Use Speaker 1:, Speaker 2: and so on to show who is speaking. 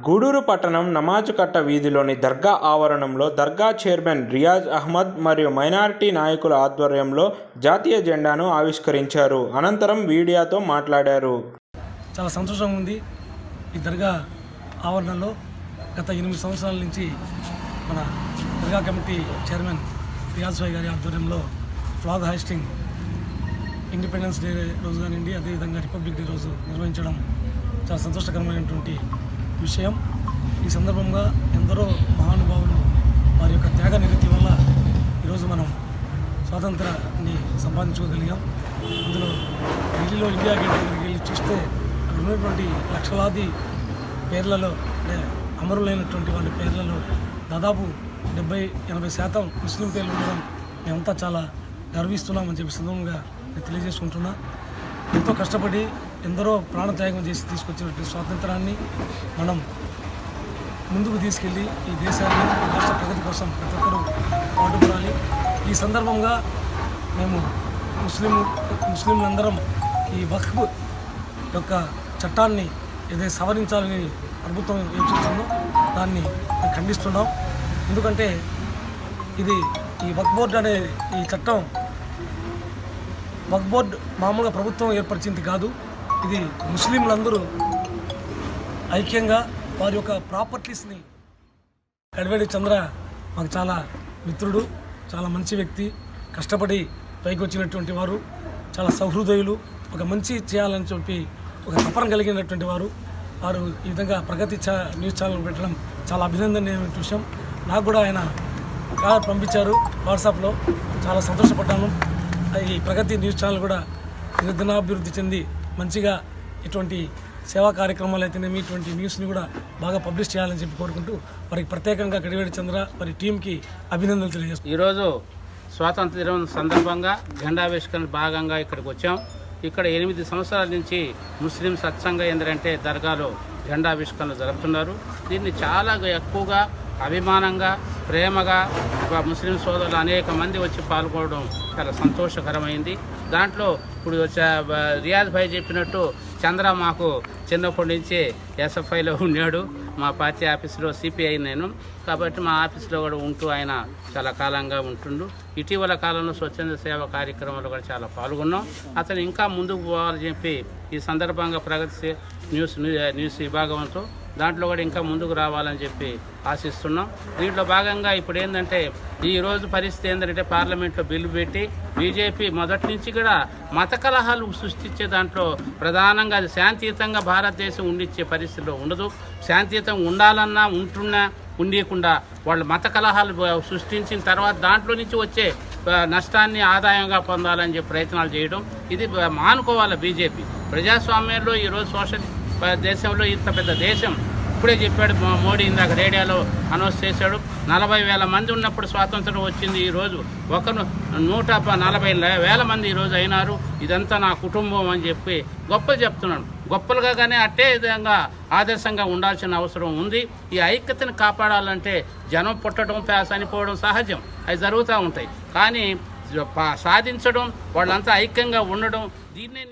Speaker 1: గూడూరు పట్టణం నమాజుకట్ట వీధిలోని దర్గా ఆవరణంలో దర్గా చైర్మన్ రియాజ్ అహ్మద్ మరియు మైనారిటీ నాయకుల ఆధ్వర్యంలో జాతీయ జెండాను ఆవిష్కరించారు. అనంతరం మీడియాతో మాట్లాడారు.
Speaker 2: చాలా సంతోషంగా ఉంది. ఈ దర్గా ఆవరణలో గత ఎనిమిది సంవత్సరాల నుంచి మన దర్గా కమిటీ చైర్మన్ రియాజ్ భాయ్ గారి ఆధ్వర్యంలో ఫ్లాగ్ హాయిస్టింగ్ ఇండిపెండెన్స్ డే రోజు కానివ్వండి అదేవిధంగా రిపబ్లిక్ డే రోజు నిర్వహించడం చాలా సంతోషకరమైనటువంటి విషయం ఈ సందర్భంగా ఎందరో మహానుభావులు వారి యొక్క త్యాగ నిరతి వల్ల ఈరోజు మనం స్వాతంత్రాన్ని సంపాదించుకోగలిగాం. అందులో ఢిల్లీలో ఇండియా గేట్ దగ్గరికి వెళ్ళి చూస్తే అక్కడ ఉన్నటువంటి లక్షలాది పేర్లలో అంటే అమరులైనటువంటి వాళ్ళ పేర్లలో దాదాపు డెబ్బై ఎనభై శాతం ముస్లిం పేర్లు ఉండడం మేమంతా చాలా గర్విస్తున్నామని చెప్పి సందర్భంగా నేను తెలియజేసుకుంటున్నా. ఎంతో కష్టపడి ఎందరో ప్రాణత్యాగం చేసి తీసుకొచ్చినటువంటి స్వాతంత్రాన్ని మనం ముందుకు తీసుకెళ్ళి ఈ దేశాన్ని ఈ రాష్ట్ర ప్రగతి కోసం ప్రతి ఒక్కరూ పాటుపడాలి. ఈ సందర్భంగా మేము ముస్లిం ముస్లింలందరం ఈ వక్ఫ్ యొక్క చట్టాన్ని ఏదైతే సవరించాలని ప్రభుత్వం ఏం దాన్ని ఖండిస్తున్నాం. ఎందుకంటే ఇది ఈ వక్ బోర్డు అనే ఈ చట్టం వక్ బోర్డు మామూలుగా ప్రభుత్వం ఏర్పరిచింది కాదు. ఇది ముస్లింలందరూ ఐక్యంగా వారి యొక్క ప్రాపర్టీస్ని కడవేడి చంద్ర మాకు చాలా మిత్రుడు చాలా మంచి వ్యక్తి కష్టపడి పైకి వచ్చినటువంటి వారు చాలా సహృదయులు ఒక మంచి చేయాలని చెప్పి ఒక తపన కలిగినటువంటి వారు. వారు ఈ విధంగా ప్రగతి ఛా న్యూస్ ఛానల్ పెట్టడం చాలా అభినందనీయమైన విషయం. నాకు కూడా ఆయన కార్ పంపించారు వాట్సాప్లో. చాలా సంతోషపడ్డాను. ఈ ప్రగతి న్యూస్ ఛానల్ కూడా దినదినాభివృద్ధి చెంది మంచిగా ఇటువంటి సేవా కార్యక్రమాలు అయితేనేమి ఇటువంటి న్యూస్ని కూడా బాగా పబ్లిష్ చేయాలని చెప్పి కోరుకుంటూ వారికి ప్రత్యేకంగా కడివేడి చంద్ర వారి టీంకి అభినందనలు తెలియజేస్తాం
Speaker 3: ఈరోజు స్వాతంత్ర దినం సందర్భంగా జెండావిష్కరణ భాగంగా ఇక్కడికి వచ్చాం. ఇక్కడ ఎనిమిది సంవత్సరాల నుంచి ముస్లిం సత్సంగ ఏంటంటే దర్గాలో జెండావిష్కరణ జరుపుతున్నారు. దీన్ని చాలా ఎక్కువగా అభిమానంగా ప్రేమగా ముస్లిం సోదరులు అనేక మంది వచ్చి పాల్గొనడం చాలా సంతోషకరమైంది. దాంట్లో ఇప్పుడు రియాజ్ భాయ్ చెప్పినట్టు చంద్ర మాకు చిన్నప్పటి నుంచి ఎస్ఎఫ్ఐలో ఉన్నాడు. మా పార్టీ ఆఫీస్లో సిపిఐ నేను. కాబట్టి మా ఆఫీస్లో కూడా ఉంటూ ఆయన చాలా కాలంగా ఉంటుండు. ఇటీవల కాలంలో స్వచ్ఛంద సేవ కార్యక్రమాలు కూడా చాలా పాల్గొన్నాం. అతను ఇంకా ముందుకు పోవాలని చెప్పి ఈ సందర్భంగా ప్రగతి న్యూస్ న్యూస్ విభాగంతో దాంట్లో కూడా ఇంకా ముందుకు రావాలని చెప్పి ఆశిస్తున్నాం. దీంట్లో భాగంగా ఇప్పుడు ఏంటంటే ఈ రోజు పరిస్థితి ఏంటంటే పార్లమెంట్లో బిల్లు పెట్టి బీజేపీ మొదటి నుంచి కూడా మత కలహాలు సృష్టించే దాంట్లో ప్రధానంగా అది శాంతియుతంగా భారతదేశం ఉండిచ్చే పరిస్థితిలో ఉండదు. శాంతియుతంగా ఉండాలన్నా ఉంటున్నా ఉండకుండా వాళ్ళు మత కలహాలు సృష్టించిన తర్వాత దాంట్లో నుంచి వచ్చే నష్టాన్ని ఆదాయంగా పొందాలని చెప్పి ప్రయత్నాలు చేయడం ఇది మానుకోవాలి బీజేపీ. ప్రజాస్వామ్యంలో ఈరోజు సోషల్ దేశంలో ఇంత పెద్ద దేశం ఇప్పుడే చెప్పాడు మోడీ ఇందాక రేడియోలో అనౌన్స్ చేశాడు. నలభై వేల మంది ఉన్నప్పుడు స్వాతంత్రం వచ్చింది ఈరోజు ఒక నూట నలభై వేల మంది ఈరోజు అయినారు. ఇదంతా నా కుటుంబం అని చెప్పి గొప్పలు చెప్తున్నాడు. గొప్పలుగా కానీ అట్టే విధంగా ఆదర్శంగా ఉండాల్సిన అవసరం ఉంది. ఈ ఐక్యతను కాపాడాలంటే జనం పుట్టడం చనిపోవడం సహజం. అవి జరుగుతూ ఉంటాయి. కానీ సాధించడం వాళ్ళంతా ఐక్యంగా ఉండడం దీన్నే